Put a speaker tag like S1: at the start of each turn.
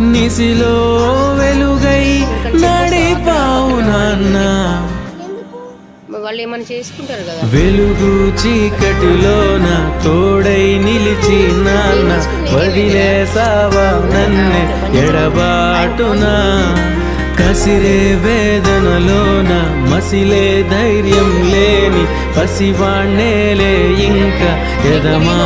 S1: నిసిలో వెలుగై నడిపావు నాన్న
S2: వాళ్ళు ఏమైనా చేసుకుంటారు కదా.
S1: వెలుగు చీకటిలోన తోడై నిలిచి నాన్న. వదిలేసావా నన్నే ఎడబాటునా. కసిరే వేదనలోన మసిలే ధైర్యం లేని పసివాణ్ణేలే ఇంకా ఎదమా